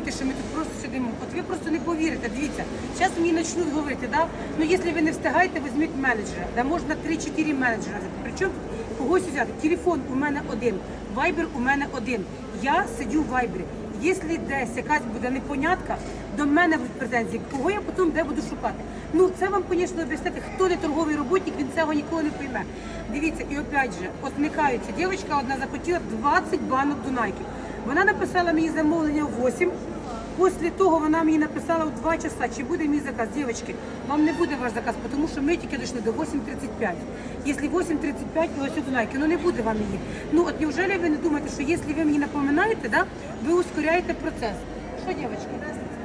думаєте, що ми тут просто сидимо. От ви просто не повірите. Дивіться, зараз мені почнуть говорити, да? ну якщо ви не встигаєте, візьміть менеджера. Да можна 3-4 менеджера. Причому когось взяти. Телефон у мене один, вайбер у мене один. Я сидю в вайбері. Якщо десь якась буде непонятка, до мене будуть претензії, кого я потім де буду шукати. Ну це вам, звісно, об'яснити, хто не торговий роботник, він цього ніколи не пойме. Дивіться, і опять же, от вмикаються. Дівчинка одна захотіла 20 банок Дунайки. Вона написала мені замовлення в 8. Після того вона мені написала в 2 часа, чи буде мій заказ. Дівчатки, вам не буде ваш заказ, тому що ми тільки дійшли до 8.35. Якщо 8.35, то ось у Дунайки, ну не буде вам її. Ну от неужели ви не думаєте, що якщо ви мені напоминаєте, да, ви ускоряєте процес? Що, дівчатки?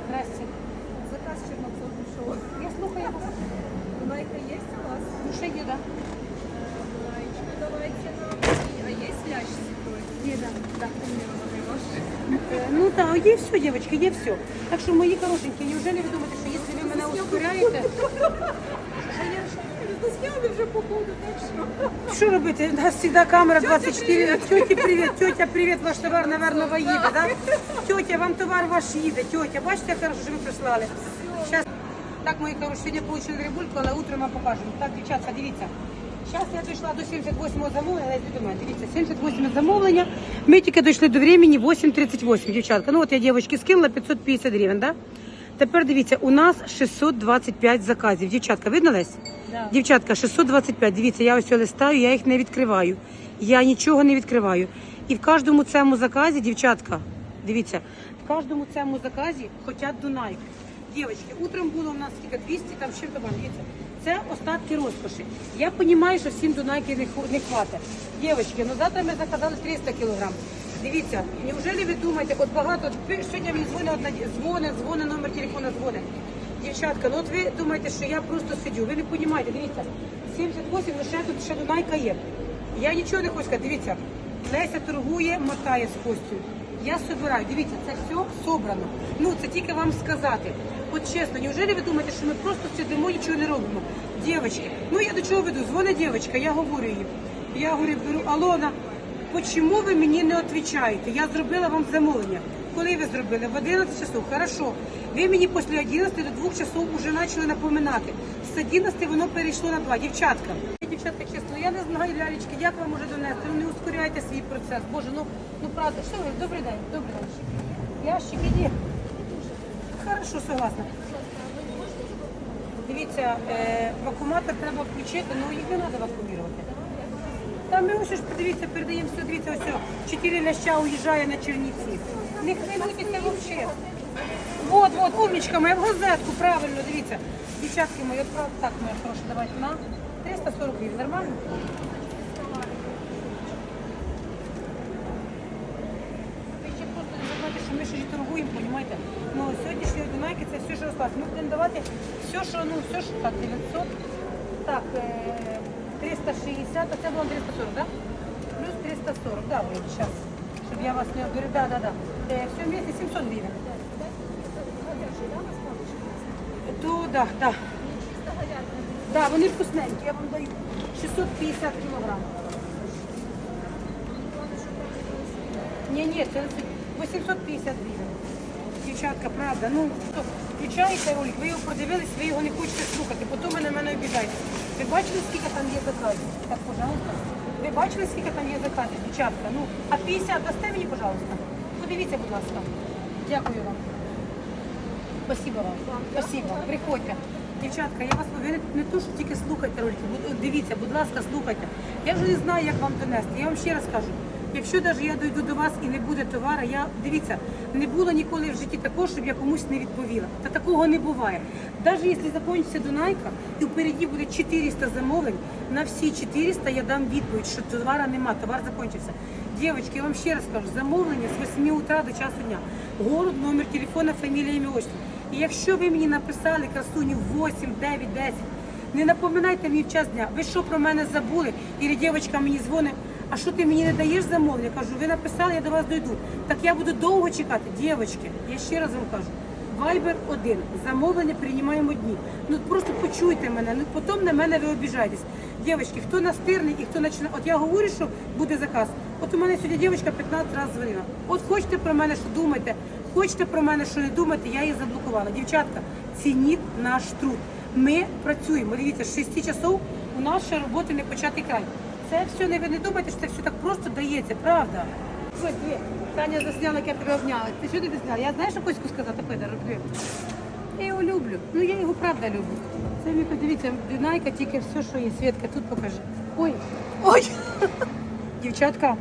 Здрасте. Заказ Черновцов пришел. Я слухаю. вас. Дунайка есть у вас? Ну, ще є, да? Дунаечку давайте нам. А есть лящ святой? Є, да. да. Умерла ваш. Е, Ну є все, дівчатки, є все. Так що, мої хорошенькі, неужели ви думаєте, що якщо ви мене ускоряєте, Засняли вже походу, так що? Що робити? У нас завжди камера 24. Тьоті, привіт, тьотя, привіт, ваш товар, наверное, їде, да? Тьотя, вам товар ваш їде, тьотя. Бачите, як хорошо, що ви прислали. Щас. Так, мої хороші, сьогодні отримали рибульку, але утром вам покажемо. Так, дівчатка, дивіться. Зараз я дійшла до 78-го замовлення, але до мене. Дивіться, 78 замовлення. Ми тільки дійшли до времени 8.38, дівчатка. Ну от я дівчатки скинула 550 гривень, да? Тепер дивіться, у нас 625 заказів. Дівчатка, видно Лесь? Да. Дівчатка, 625. Дивіться, я ось листаю, я їх не відкриваю. Я нічого не відкриваю. І в кожному цьому заказі, дівчатка, дивіться, в кожному цьому заказі хочуть Дунайки. Дівчатки, утром було у нас скільки 200, там ще там, дивіться. Це остатки розкоші. Я розумію, що всім Дунайки не, хватить. Дівчатки, ну завтра ми заказали 300 кілограм. Дивіться, неужели ви думаєте, от багато, сьогодні мені дзвонить одна, дзвонить, дзвонить, номер телефона дзвонить. Дівчатка, ну от ви думаєте, що я просто сидю. Ви не розумієте, дивіться, 78, ну ще тут ще Дунайка є. Я нічого не хочу сказати, дивіться, Леся торгує, мотає з костю. Я собираю, дивіться, це все собрано. Ну, це тільки вам сказати. От чесно, неужели ви думаєте, що ми просто сидимо, нічого не робимо? Дівчатки, ну я до чого веду? Дзвонить дівчинка, я говорю їй. Я говорю, беру, Алона, Почему ви мені не відповідаєте? Я зробила вам замовлення. Коли ви зробили? В 11 часов. Хорошо. Ви мені після 11 до 2 часов вже почали напоминати. З 11 воно перейшло на 2. Дівчатка. Дівчатка, чесно, я не знаю, лялечки, як вам може донести. Ну не ускоряйте свій процес. Боже, ну, ну правда. Що ви? Добрий день, добрий день. Ящик іди. Хорошо, согласна. Дивіться, е, вакууматор треба включити, але їх не треба вакуумувати. Та ми ось ж подивіться, передаємо все, дивіться, ось чотири ляща уїжджає на Чернівці. Не хвилюйтеся взагалі. Вот, вот, умничка моя в газетку, правильно, дивіться. Дівчатки мої, так, моя хороша, давайте на 340 гривень, нормально? Ви ще просто не забувайте, що ми ще торгуємо, розумієте? Ну, сьогоднішні Дунайки це все, що осталось. Ми будемо давати все, що, ну, все, що так, 900, так, е, 360, а це було 340, так? Да? Плюс 340, да, ви зараз, щоб я вас не оберу, да, да, да. Е, все вместе 700 гривень. То, да, да. Да, вони вкусненькі, я вам даю 650 кілограм. Ні, ні, це 850 гривень. Дівчатка, правда. Ну, включаєте ролик, ви його продивились, ви його не хочете слухати, потім ви на мене обіжаєте. Ви бачили, скільки там є заказів? Так, пожалуйста. Ви бачили, скільки там є заказів, дівчатка? Ну, а 50 дасте мені, пожалуйста? Подивіться, будь ласка. Дякую вам. Спасибо вам. Спасибо. Приходьте. Дівчатка, я вас ви не, то, що тільки слухайте ролики. Дивіться, будь ласка, слухайте. Я вже не знаю, як вам донести. Я вам ще раз кажу. Якщо навіть я дойду до вас і не буде товара, я дивіться, не було ніколи в житті такого, щоб я комусь не відповіла. Та такого не буває. Навіть якщо закінчиться Дунайка і впереді буде 400 замовлень, на всі 400 я дам відповідь, що товара нема, товар закінчився. Дівчатки, я вам ще раз кажу, замовлення з 8 утра до часу дня. Город, номер телефона, фамілія, ім'я, отчество. І якщо ви мені написали красуню 8, 9, 10, не напоминайте мені в час дня. Ви що про мене забули? І дівчинка мені дзвонить, а що ти мені не даєш замовлення? Кажу, ви написали, я до вас дойду. Так я буду довго чекати. Дівчатки, я ще раз вам кажу. Вайбер один. Замовлення приймаємо дні. Ну просто почуйте мене, ну потім на мене ви обіжаєтесь. Дівчатки, хто настирний і хто починає. От я говорю, що буде заказ. От у мене сьогодні дівчинка 15 разів дзвонила. От хочете про мене, що думаєте, хочете про мене що не думати, я її заблокувала. Дівчатка, цініть наш труд. Ми працюємо. Дивіться, з 6 часов у нас ще роботи не початий край. Це все не ви не думайте, що це все так просто дається, правда? Ось, Таня засняла, як я тебе обняла. Ти що ти не зняла? Я знаєш, що Коську сказати, Петер? Диви. Я його люблю. Ну я його правда люблю. Це Віка, дивіться, Дунайка тільки все, що є. Світка, тут покажи. Ой, ой. Дівчатка,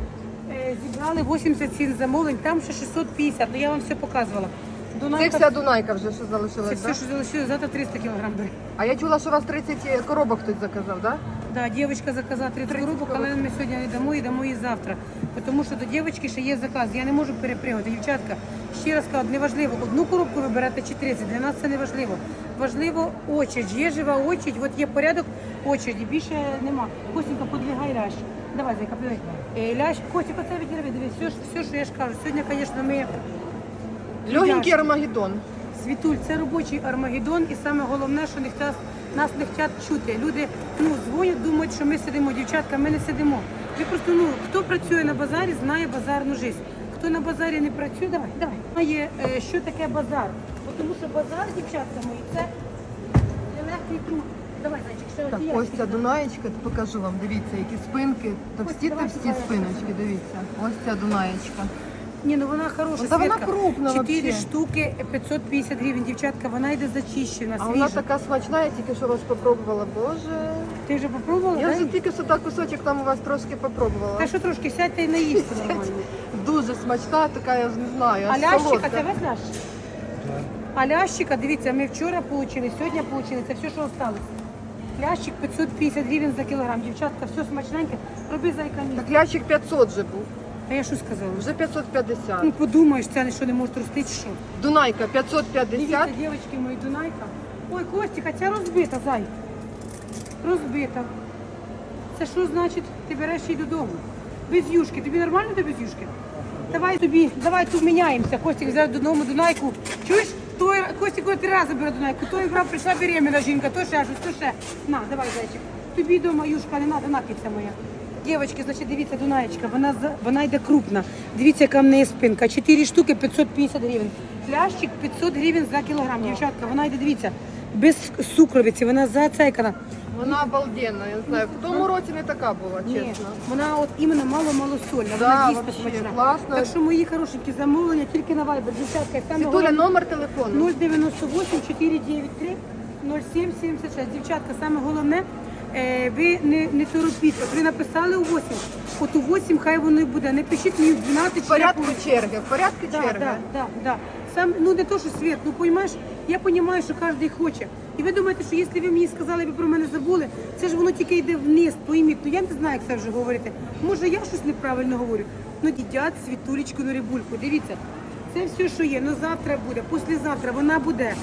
зібрали 87 замовлень, там ще 650, ну я вам все показувала. Це Дунайка, вся Дунайка вже що це залишилась, все, що залишилось, завтра 300 кілограм бери. А я чула, що у вас 30 коробок хтось заказав, да? Да, дівчинка заказала 30 30 коробок, але ми сьогодні не дамо і дамо її завтра. Тому що до дівчинки ще є заказ. Я не можу перепрягати. Дівчатка, ще раз кажу, не важливо, одну коробку ви берете чи 30, для нас це не важливо. Важливо очередь. Є жива очередь, от є порядок очереді, більше нема. Костенька, подвигай лящ. Давай, зайка, подвигай. Е, лящ, Костя, оце відірви, дивись, все, ж- все, що я ж кажу. Сьогодні, звісно, ми Легенький Армагеддон. Світуль, це робочий Армагеддон, і саме головне, що не хотят, нас не хочуть чути. Люди ну, дзвонять, думають, що ми сидимо. Дівчатка, ми не сидимо. Ви просто ну хто працює на базарі, знає базарну життя. Хто на базарі не працює, давай, давай. Знає, е, що таке базар. Бо Тому що базар, дівчатка мої, це нелегкий труд. Давай, зайчик, ще Так, ось ця Дунаєчка, покажу вам, дивіться, які спинки, товсті давай, товсті давай. спиночки, дивіться. Ось ця Дунаєчка. Ні, ну вона хороша. Та вона Світка. крупна Чотири вообще. штуки 550 гривень, дівчатка, вона йде зачищена, А вона свіжа. така смачна, я тільки що вас попробувала. Боже. Ти вже попробувала? Я да? вже тільки що так кусочок там у вас трошки попробувала. Та що трошки сядьте і наїсти нормально. Дуже смачна, така, я ж не знаю, А аж лящика, солодка. це весь лящ? А лящика, дивіться, ми вчора отримали, сьогодні отримали, це все, що осталось. Лящик 550 гривень за кілограм. Дівчатка, все смачненьке. Роби зайка ні. Так лящик 500 же був, А я що сказала? вже 550. Ну подумаєш, це що не може рости, чи що? Дунайка Дивіться, 550. дівчатки мої, Дунайка. Ой, Костік, а ця розбита, зай. Розбита. Це що значить, ти береш її додому? Без юшки. Тобі нормально до без юшки? Давай тобі, давай тут міняємося. Костік взяв додому Дунайку. Чуєш? Той, Костя, от три рази бере Дунайку. Той грав прийшла беременна жінка, то ще щось, то ще. На, давай, зайчик. Тобі дома юшка не треба, на киця моя. Дівчатки, значить, дивіться, Дунаєчка, вона, вона йде крупна. Дивіться, яка в неї спинка. 4 штуки 550 гривень. Плящик 500 гривень за кілограм. Дівчатка, вона йде, дивіться, без сукровиці, вона зацейкана. Вона обалденна, я не знаю. В тому році не така була, Ні, чесно. вона от іменно мало-мало сольна, Да, вона дійсно вообще, смачна. класно. Так що мої хорошенькі замовлення тільки на Viber. Дівчатка, і саме Світуля, головне- номер телефону. 098 493 0776. Дівчатка, саме головне, е, ви не, не торопіться. От Ви написали у 8, от у 8 хай воно і буде. Не пишіть мені в 12 В порядку чи черги, в порядку Да, черги. да, да, да. Сам, ну не то, що світ, ну поймаєш, я розумію, що кожен хоче. І ви думаєте, що якщо ви мені сказали, ви про мене забули, це ж воно тільки йде вниз, пойміть. Ну я не знаю, як це вже говорити. Може, я щось неправильно говорю. Ну, дідять світулечку на рибульку. Дивіться, це все, що є. Ну завтра буде, післязавтра вона буде.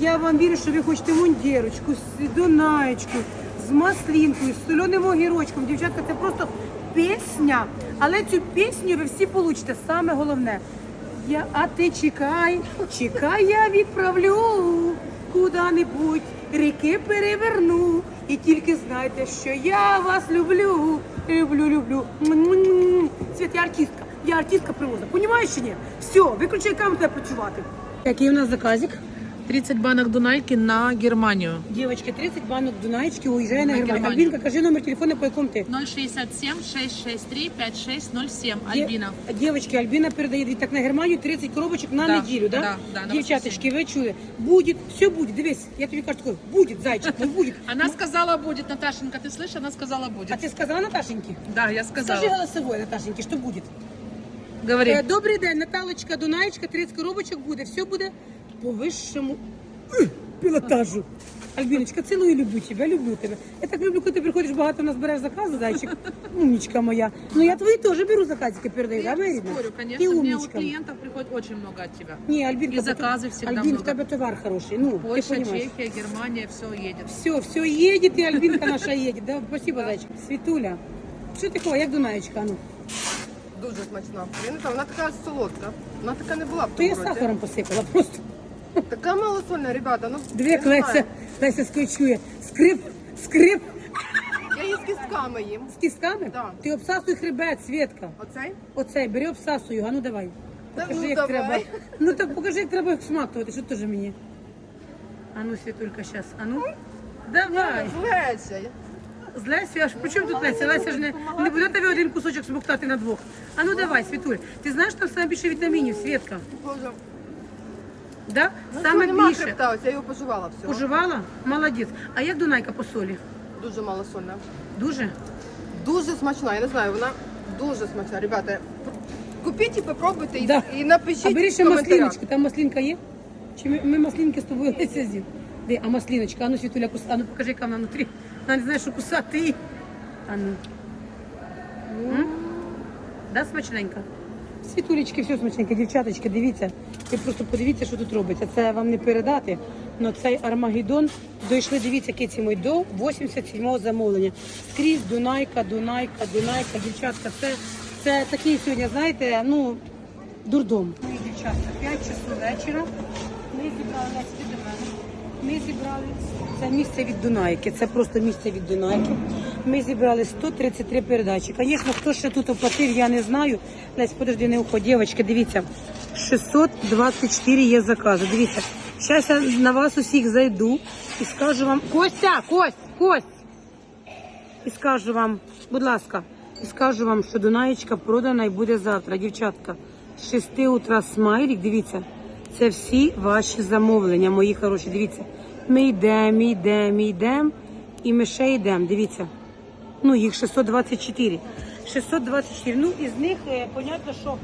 Я вам вірю, що ви хочете мундірочку, донаєчку, з маслінкою, з соленим огірочком. Дівчатка, це просто пісня. Але цю пісню ви всі получите. Саме головне. Я, а ти чекай, чекай, я відправлю куди-небудь, ріки переверну. І тільки знайте, що я вас люблю, люблю, люблю. Світ, я артистка, я артистка привоза. Понімаєш чи ні? Все, виключай камеру, почувати. Який у нас заказик? 30 банок Дунайки на Германию. Девочки, 30 банок Дунаечки уезжая на На Германию. Германию. Альбинка, кажи номер телефона, по якому ти? 067 663 5607. Де- Альбина. Девочки, Альбина передає так на Германію 30 коробочок на Да, неділю, да? да, да, на Дівчаточки, ви чули? Будет, все будет. Дивись, я тобі кажу, такое, будет, зайчик, ну будет. Она сказала будет, Наташенька, ты слышишь? Она сказала А будет. ти сказала Наташеньки? Да, я Скажи сказала. голосовой, Наташеньки, що буде? Говори. Е, Добрий день, Наталочка, Дунаєчка, 30 коробочок буде. Все буде По вищому ух, пілотажу. Альбіночка, цілую, люблю тебе, люблю тебе. Я так люблю, коли ти приходиш, багато нас береш закази, зайчик. Умничка моя. Ну я твої теж беру заказики, передаю, да, Я не спорю, конечно. Мне у умничка. клиентов приходит очень много от тебя. Ні, Альбінка, І бо ти- закази всегда Альбін, много. в тебе товар хороший. Ну, Польша, ти розумієш. Чехия, Германия, все едет. Все, все едет, и Альбинка наша едет. Да, спасибо, зайчик. Светуля, що ти як Дунаєчка? Ну, Дуже смачна. Я не знаю, вона така солодка. Вона така не була в то я році. сахаром посипала просто. Така малосольна, ребята. Ну, Дві я не Леся, знаю. Леся. Скрип, скрип Я її з кістками їм. з кістками. Да. Ти обсасуй хребет, Свєтка. Оцей? Оцей, бери обсасуй його, а ну давай. Покажи, ну, як давай. треба. Ну так покажи, як треба смактувати. Що теж мені? А ну, Світулька, зараз. А ну. Давай. Леся. З Лесю, аж при чому тут Леся? Леся ж не, не буде тобі один кусочок смоктати на двох. А ну давай, Світуль. Ти знаєш, там саме більше вітамінів, Світка? Боже. Да? Ну, Саме що, нема більше. хребта, ось я його пожувала все. Поживала? Молодець. А як Дунайка по солі? Дуже мало сольна. Дуже? Дуже смачна, я не знаю, вона дуже смачна. Ребята, купіть і попробуйте і, Да. і напишіть А бери ще в коментарях. масліночку. Там маслінка є? Чи ми, ми маслінки з тобою Леся з'їм? Де, а масліночка? А ну, Світуля, кус... а ну покажи, яка вона внутрі. Вона не знає, що кусати. А ну. М? Да, смачненька? Світулечки, все смачненьке, дівчаточки, дивіться. Ви просто подивіться, що тут робиться. Це вам не передати. але цей Армагеддон дійшли, дивіться, киці мої, до 87-го замовлення. Скрізь Дунайка, Дунайка, Дунайка, дівчатка. Це, це такий сьогодні, знаєте, ну, дурдом. Мої дівчатка, 5 часу вечора. Ми зібрали до мене. Ми зібрали це місце від Дунайки. Це просто місце від Дунайки. Ми зібрали 133 передачі. Звісно, хто ще тут оплатив, я не знаю. Лесь, подожди, не уходь, дівчатки, дивіться. 624 є закази. Дивіться. Зараз я на вас усіх зайду і скажу вам. Костя, Кость, Кость! І скажу вам, будь ласка, і скажу вам, що Дунаєчка продана і буде завтра. Дівчатка, з 6 утра смайлік, дивіться, це всі ваші замовлення, мої хороші. Дивіться, ми йдемо, йдемо, йдемо, і ми ще йдемо. Дивіться. Ну, їх 624. 624. Ну, із них, е, понятно, що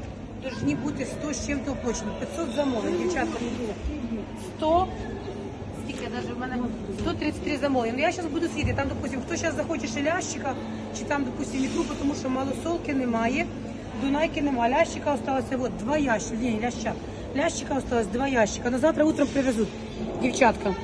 повинні бути 100 з чим-то оплачено. 500 замовлень, дівчатка. 100 Скільки навіть в мене 133 замовлення. Я зараз буду сидіти. Там, допустим, хто зараз захоче ще лящика, чи там, допустим, ікру, тому що малосолки немає, дунайки немає. Лящика осталося от два ящика. Ні, ляща. Лящика осталось два ящика. На завтра утром привезуть. Дівчатка.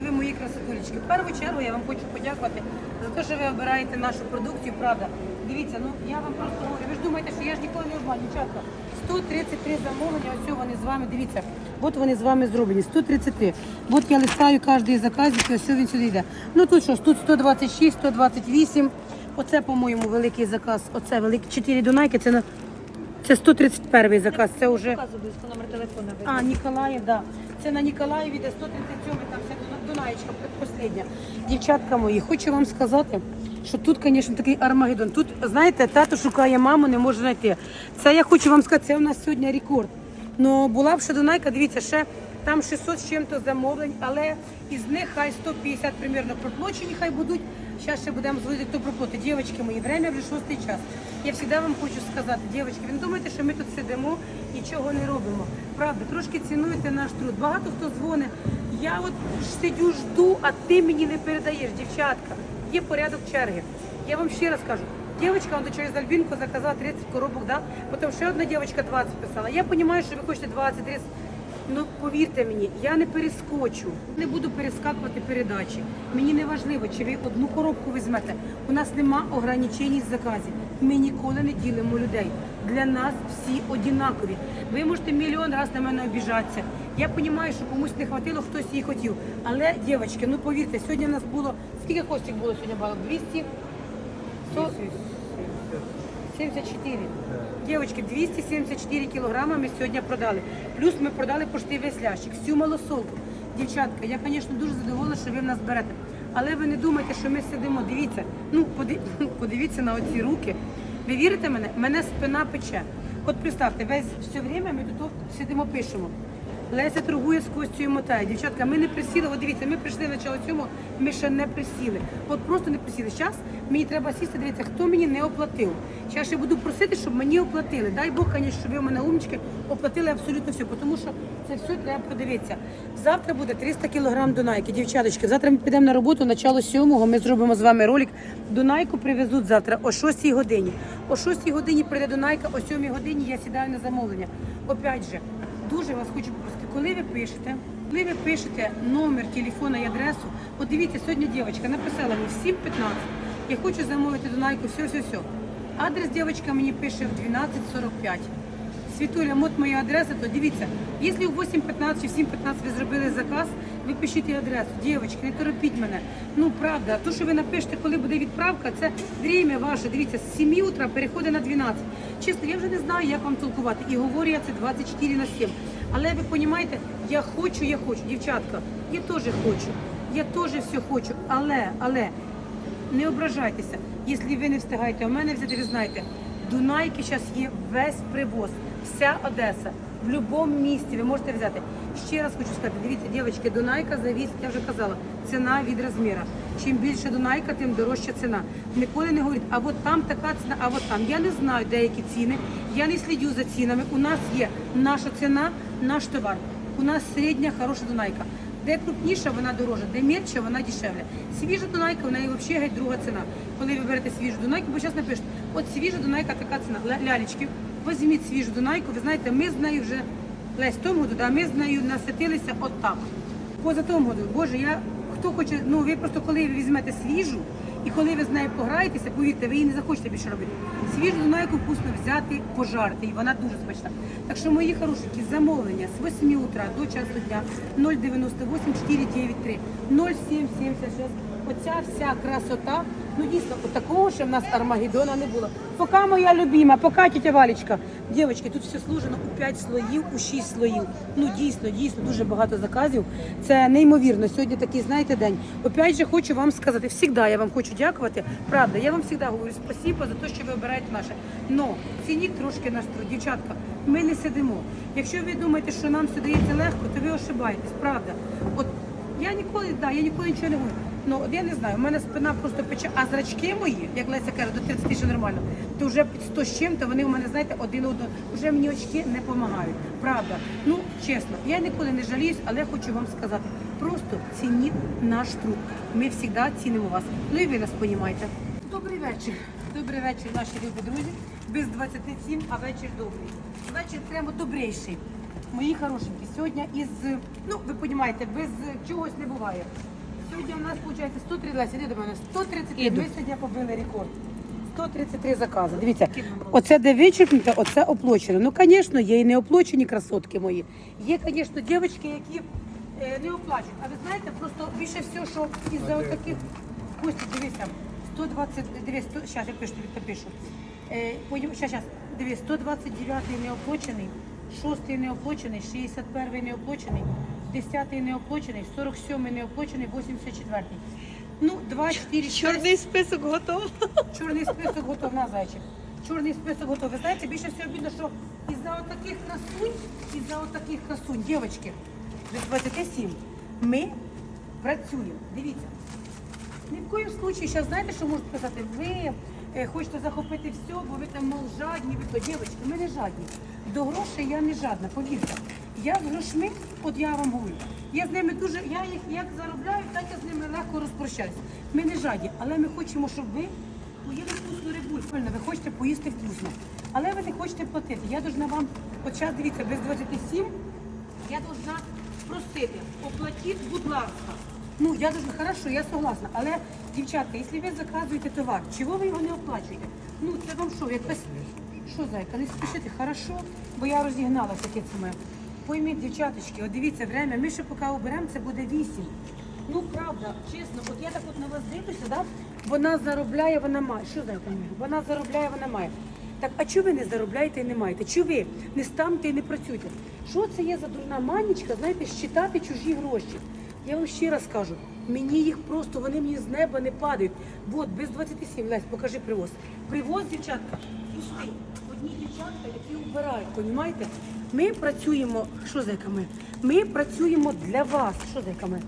Ви мої красотулечки. В першу чергу я вам хочу подякувати за те, що ви обираєте нашу продукцію. Правда, дивіться, ну я вам просто говорю. Ви ж думаєте, що я ж ніколи не обманю, дівчатка. 133 замовлення, ось вони з вами. Дивіться, от вони з вами зроблені. 133. От я листаю кожний заказик, і ось він сюди йде. Ну тут що ж, тут 126, 128. Оце, по-моєму, великий заказ. Оце великий 4 Дунайки. Це на це 131 заказ. Це вже. номер телефона. А, Ніколаїв, да. Це на Ніколаєві, де 137 там вся Дуна- Дунаєчка предпоследня. Дівчатка мої, хочу вам сказати, що тут, звісно, такий Армагеддон. Тут, знаєте, тато шукає маму, не може знайти. Це я хочу вам сказати, це у нас сьогодні рекорд. Ну, була б ще Дунайка, дивіться, ще там 600 з чим-то замовлень, але із них хай 150 примерно проплачені, хай будуть. Зараз ще будемо зводити, хто проплатить. Дівчатки мої, время вже шостий час. Я завжди вам хочу сказати, дівчатки, ви не думайте, що ми тут сидимо, нічого не робимо. Правда, трошки цінуйте наш труд. Багато хто дзвонить. Я от сидю, жду, а ти мені не передаєш, дівчатка. Є порядок черги. Я вам ще раз кажу. Дівчинка он через Альбінку заказала 30 коробок, да? Потім ще одна дівчинка 20 писала. Я розумію, що ви хочете 20-30. Ну повірте мені, я не перескочу, не буду перескакувати передачі. Мені не важливо, чи ви одну коробку візьмете. У нас нема ограничень з заказів. Ми ніколи не ділимо людей. Для нас всі однакові. Ви можете мільйон разів на мене обіжатися. Я розумію, що комусь не хватило, хтось її хотів. Але, дівчатки, ну повірте, сьогодні в нас було скільки костів було сьогодні балок? 200? 74. Девочки, 274 кілограми ми сьогодні продали. Плюс ми продали почти весь лящик, всю малосолку. Дівчатка, я, звісно, дуже задоволена, що ви в нас берете. Але ви не думайте, що ми сидимо. Дивіться, ну подивіться на оці руки. Ви вірите мене? Мене спина пече. От представте, весь все время ми тут сидимо, пишемо. Леся торгує з Костю і мотає. Дівчатка, ми не присіли. От дивіться, ми прийшли на начало цьому, ми ще не присіли. От просто не присіли. Зараз мені треба сісти, дивіться, хто мені не оплатив. Ще буду просити, щоб мені оплатили. Дай Бог, звісно, щоб ви у мене умнички оплатили абсолютно все, тому що це все треба подивитися. Завтра буде 300 кілограм Дунайки. Дівчаточки, завтра ми підемо на роботу, начало сьомого. Ми зробимо з вами ролик. Дунайку привезуть завтра о 6 годині. О 6 годині прийде Дунайка, о 7 годині я сідаю на замовлення. Опять же, дуже вас хочу попросити, коли ви пишете, коли ви пишете номер телефона і адресу, от дивіться, сьогодні дівчинка написала мені в 7.15, я хочу замовити Дунайку, все, все, все. Адрес дівчинка мені пише в 12.45. Світуля, от моя адреса, то дивіться, якщо у 8.15 чи в 7.15 ви зробили заказ, ви пишіть адресу. Дівчатки, не торопіть мене. Ну, правда, то, що ви напишете, коли буде відправка, це время ваше. Дивіться, з 7 утра переходить на 12. Чесно, я вже не знаю, як вам толкувати. І говорю я це 24 на 7. Але ви розумієте, я хочу, я хочу, дівчатка, я теж хочу. Я теж все хочу. Але, але, не ображайтеся, якщо ви не встигаєте у мене взяти, ви знаєте, Дунайки зараз є весь привоз, вся Одеса. В будь-якому місті ви можете взяти. Ще раз хочу сказати, дивіться, дівчатки, Дунайка завісить, я вже казала, ціна від розміру. Чим більше Дунайка, тим дорожча ціна. Ніколи не говорить, а от там така ціна, а от там. Я не знаю деякі ціни, я не слідю за цінами. У нас є наша ціна, наш товар. У нас середня хороша Дунайка. Де крупніша, вона дорожча, де мельче, вона дешевле. Свіжа Дунайка, в неї взагалі геть друга ціна. Коли ви берете свіжу Дунайку, бо зараз напишуть, от свіжа Дунайка така ціна. Ля- Лялечки, візьміть свіжу Дунайку, ви знаєте, ми з нею вже Лесь тому году, да, ми з нею наситилися отак. Поза тому году, боже, я хто хоче, ну ви просто коли візьмете свіжу, і коли ви з нею пограєтеся, повірте, ви її не захочете більше робити. Свіжу Дунайку вкусно взяти, пожарити, і вона дуже смачна. Так що мої хорошенькі, замовлення з 8 утра до часу дня 098 493 0776. Оця вся красота. Ну дійсно, такого ще в нас Армагеддона не було. Пока моя любима, пока тітя Валічка. Дівчатки, тут все служено у 5 слоїв, у 6 слоїв. Ну дійсно, дійсно, дуже багато заказів. Це неймовірно. Сьогодні такий, знаєте, день. Опять же, хочу вам сказати, завжди я вам хочу дякувати. Правда, я вам завжди говорю спасибо за те, що ви обираєте наше. Но цініть трошки наш труд. Дівчатка, ми не сидимо. Якщо ви думаєте, що нам все дається легко, то ви ошибаєтесь, правда. От я ніколи, да, я ніколи нічого не говорю. Ну, я не знаю, у мене спина просто пече, а зрачки мої, як Леся каже, до 30 ще нормально, то вже під 100 з чим, то вони у мене, знаєте, один одного, вже мені очки не допомагають. Правда. Ну, чесно, я ніколи не жаліюсь, але хочу вам сказати, просто цініть наш труд. Ми завжди цінимо вас. Ну і ви нас понімаєте. Добрий вечір. Добрий вечір, наші любі друзі. Без 27, а вечір добрий. Вечір прямо добрейший. Мої хорошенькі, сьогодні із, ну ви розумієте, без чогось не буває. Сьогодні у нас виходить 103, Леся, іди до мене, 133, ми сьогодні побили рекорд. 133 закази. Дивіться, оце де вичерпнуто, оце оплачено. Ну, звісно, є і не оплачені красотки мої. Є, звісно, дівчатки, які е, не оплачують. А ви знаєте, просто більше всього, що із-за таких Костя, дивися, 120, дивись, 100, зараз я пишу, тобі напишу. Е, потім, щас, щас, дивись, 129 неоплачений, 6 неоплачений, 61 неоплачений, 10 неоплачений, 47-й неоплачений, 84. Ну, 2, 4, 6. Чорний список готов. Чорний список готов на зайчик. Чорний список готов. Ви знаєте, більше всього обідно, що із-за отаких красунь, із-за отаких красунь, дівчатки, без 27, ми працюємо. Дивіться. Ні в коїм случаї, зараз знаєте, що можуть сказати? Ви е, хочете захопити все, бо ви там, мов, жадні, ви то, дівчатки, ми не жадні. До грошей я не жадна, повірте. Я з грошми, от я вам говорю, я з ними дуже, я їх як заробляю, так я з ними легко розпрощаюся. Ми не жадні, але ми хочемо, щоб ви поїли вкусну рибу. Ви хочете поїсти вкусно. Але ви не хочете платити. Я должна вам, от дивіться, без 27 я должна просити, оплатіть, будь ласка. Ну, я дуже хорошо, я согласна. Але, дівчатка, якщо ви заказуєте товар, чого ви його не оплачуєте? Ну, це вам що, якась... Що, зайка, не спішите, хорошо, бо я розігналася кицями. Пойміть, дівчаточки, от дивіться, время, ми ще поки оберемо, це буде 8. Ну, правда, чесно, от я так от на вас дивлюся, да? вона заробляє, вона має. Що зайка? Вона заробляє, вона має. Так, а чого ви не заробляєте і не маєте? Чого ви не станьте і не працюєте? Що це є за дурна манічка, знаєте, щитати чужі гроші? Я вам ще раз кажу, мені їх просто, вони мені з неба не падають. От, без 27, Лесь, покажи привоз. Привоз, дівчатка, пустий. Одні дівчатка, які вбирають, понімаєте? Ми працюємо, що за ми? Працюємо для вас, що ми?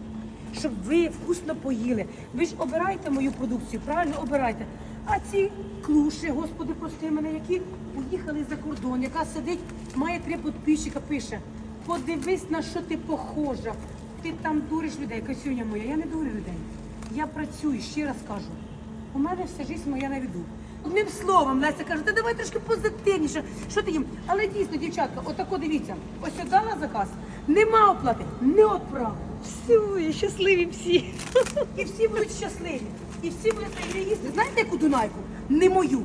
Щоб ви вкусно поїли. Ви ж обираєте мою продукцію, правильно обираєте. А ці клуші, господи, прости мене, які поїхали за кордон, яка сидить, має три підписчика, пише, подивись, на що ти похожа. Ти там дуриш людей, Касюня моя, я не дурю людей. Я працюю, ще раз кажу. У мене вся життя моя на віду. Одним словом, Леся каже, та давай трошки позитивніше. Що ти їм? Але дійсно, дівчатка, отако дивіться, ось я дала заказ, нема оплати, не отправ. Все, щасливі всі. І всі будуть щасливі. І всі будуть її їсти. Знаєте, яку Дунайку? Не мою.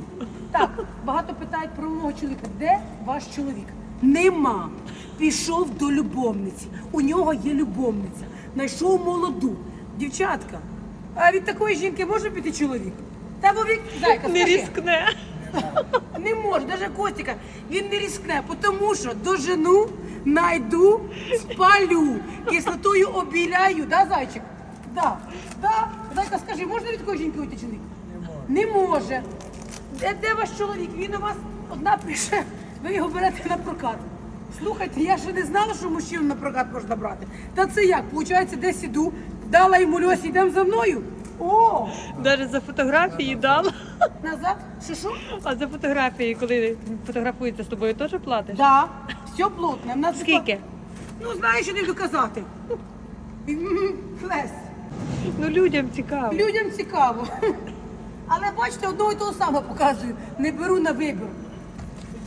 Так, багато питають про мого чоловіка. Де ваш чоловік? Нема. Пішов до любовниці. У нього є любовниця. Знайшов молоду. Дівчатка, а від такої жінки може піти чоловік? Та бо він, зайка, Не скажи. рискне. Не може, навіть Костіка, він не рискне, тому що до жену найду, спалю, кислотою обіляю, да, зайчик? Да, да. Зайка, скажи, можна від такої жінки уйти? Не може. Не може. Де, де ваш чоловік? Він у вас одна пише, ви його берете на прокат. Слухайте, я ще не знала, що мужчину на прокат можна брати. Та це як? Получається, десь іду, дала йому льосі, йдемо за мною. О, Навіть за фотографії дала. назад. Що? А за фотографії, коли фотографується з тобою, теж платиш? Да, все плотне. В нас Скільки? Ну, знаєш, що не доказати. Флес. Ну людям цікаво. Людям цікаво. Але бачите, одного і того самого показую. Не беру на вибір.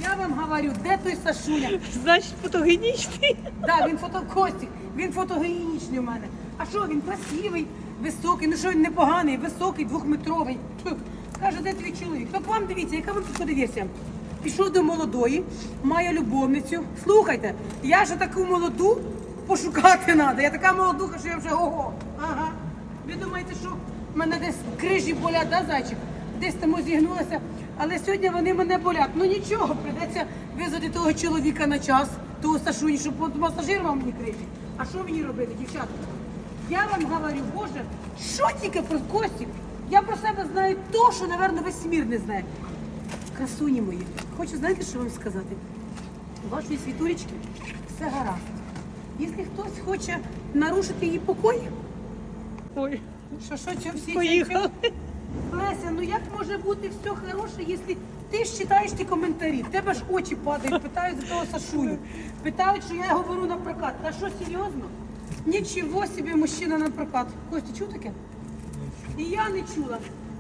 Я вам говорю, де той Сашуня? Значить, фотогенічний. Да, він фото Костік, він фотогенічний у мене. А що він красивий, високий, ну що він непоганий, високий, двохметровий. Каже, де твій чоловік? Ну к вам дивіться, яка вам підходить версія? Пішов до молодої, має любовницю. Слухайте, я ж таку молоду пошукати треба. Я така молодуха, що я вже ого. Ага. Ви думаєте, що в мене десь крижі болять, да, зайчик? Десь там зігнулася. Але сьогодні вони мене болять. Ну нічого, прийдеться визвати того чоловіка на час, того Сашуні, щоб масажир вам мені крижі. А що мені робити, дівчата? Я вам говорю, Боже, що тільки про Костік? Я про себе знаю то, що, напевно, весь мір не знає. Красуні мої, хочу знаєте, що вам сказати? У вашої світулечки все гаразд. Якщо хтось хоче нарушити її покой, Ой, що що цього всі поїхали. Леся, ну як може бути все хороше, якщо ти ж читаєш ті коментарі, в тебе ж очі падають, питають за того Сашуню, питають, що я говорю на прокат. Та що серйозно? Нічого собі мужчина на прокат. Костя, чув таке? І я не чула.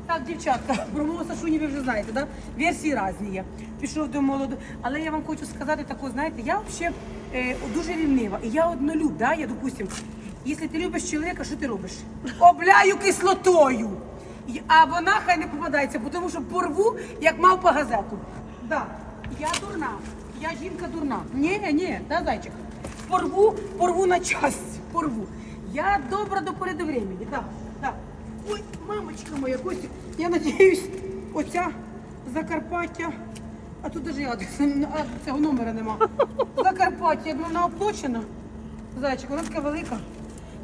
Так, дівчатка, про мого Сашуні ви вже знаєте, да? Версії різні є. Пішов до молоду. Але я вам хочу сказати таку, знаєте, я взагалі е, дуже рівнива. І я однолюб, да? я, допустим, якщо ти любиш чоловіка, що ти робиш? Обляю кислотою. А вона хай не попадається, тому що порву, як мав по газету. Да. Я дурна, я жінка дурна. Ні, ні, да, зайчик. Порву, порву на часть, порву. Я добра до пори до времени, да, да. Ой, мамочка моя, Костя, я надіюсь, оця Закарпаття, а тут даже я, цього номера нема. Закарпаття, я вона оплачена. Зайчик, вона така велика.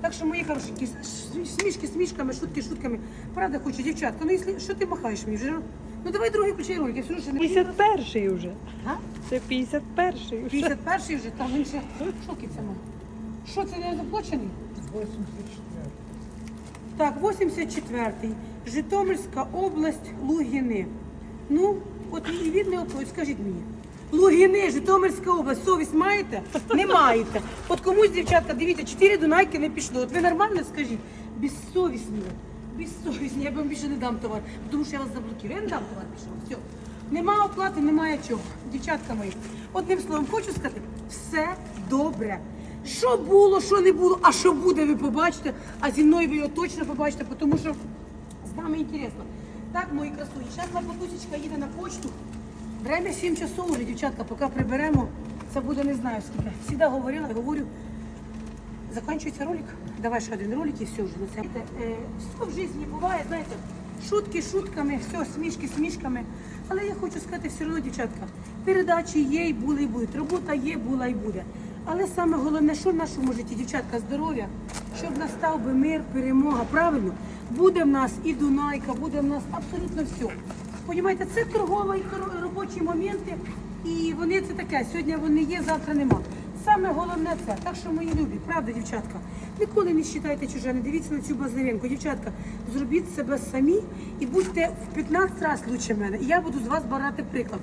Так що мої хорошенькі, смішки смішками, шутки шутками. Правда хочу, дівчатка, ну якщо, що ти махаєш мені вже? Ну давай другий включай ролик, я все ще не 51-й вже. А? Це 51-й вже. 51 вже, там він ще шоки це має. Що це не заплачений? 84. Так, 84-й. Житомирська область, Лугіни. Ну, от і від не оплатить, скажіть мені. Лугіни, Житомирська область, совість маєте? Не маєте. От комусь, дівчатка, дивіться, 4 дунайки не пішло. От ви нормально скажіть? Безсовісні. Безсовісні, я вам більше не дам товар, тому що я вас заблокую. Я не дам товар більше. Все. Нема оплати, немає чого. Дівчатка мої, одним словом, хочу сказати, все добре. Що було, що не було, а що буде, ви побачите. А зі мною ви його точно побачите, тому що з нами інтересно. Так, мої красуні, зараз лапотусечка їде на почту. Время 7 часов уже, дівчатка, поки приберемо, це буде не знаю скільки. Всіда говорила, говорю, Закінчується ролик. Давай ще один ролик і все вже на це. Е, все в житті буває, знаєте, шутки шутками, все, смішки смішками. Але я хочу сказати все одно, дівчатка, передачі є і були, і будуть. Робота є, була і буде. Але саме головне, що в нашому житті, дівчатка, здоров'я, щоб настав би мир, перемога. Правильно, буде в нас і Дунайка, буде в нас абсолютно все. Понімаєте, це торгова і робочі моменти, і вони це таке. Сьогодні вони є, завтра нема. Саме головне це. Так що мої любі, правда, дівчатка, ніколи не вважайте чуже, не дивіться на цю базаренку. Дівчатка, зробіть себе самі і будьте в 15 разів лучше мене. І я буду з вас брати приклад.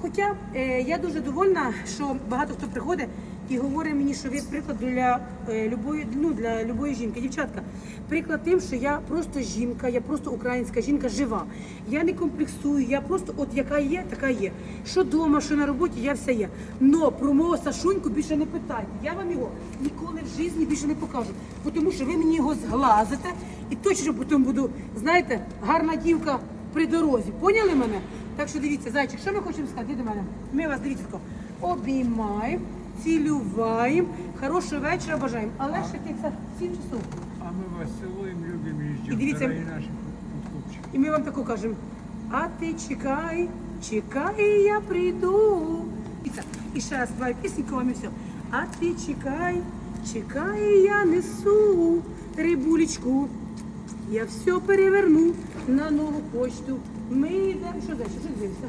Хоча е, я дуже довольна, що багато хто приходить і говорить мені, що ви приклад для е, любої, ну, для любої жінки. Дівчатка, приклад тим, що я просто жінка, я просто українська жінка жива. Я не комплексую, я просто от яка є, така є. Що вдома, що на роботі, я все є. Но про мого Сашуньку більше не питайте. Я вам його ніколи в житті більше не покажу. Тому що ви мені його зглазите і точно потім буду, знаєте, гарна дівка при дорозі. Поняли мене? Так що дивіться, зайчик, що ми хочемо сказати? Іди до мене. Ми вас дивіться. обіймаємо, цілюваємо, хорошого вечора бажаємо. Але ще це 7 часов. А ми вас цілуємо, любимо і ждемо. І дивіться- Дорогі наші подкупчики. І ми вам таку кажемо. А ти чекай, чекай, я прийду. І так, і ще раз два пісеньку вам і все. А ти чекай, чекай, я несу рибулечку. Я все переверну на нову почту. Ми йдемо. Що далі? Що дивишся?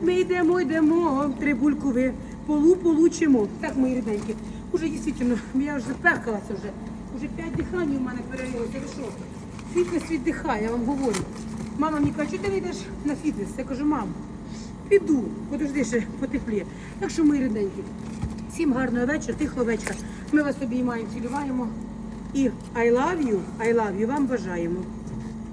Ми йдемо, йдемо, трибульку ви полу получимо. Так, мої рідненькі. Уже дійсно, я вже запекалася вже. Уже п'ять дихань у мене перелилося. Ви? Фітнес віддихає, я вам говорю. Мама мені каже, що ти не йдеш на фітнес? Я кажу, мам, піду, подожди ще потепліє. Так що, мої рідненькі, всім гарного вечора, тихого вечора. Ми вас обіймаємо, цілюємо. І I love you, I love you вам бажаємо.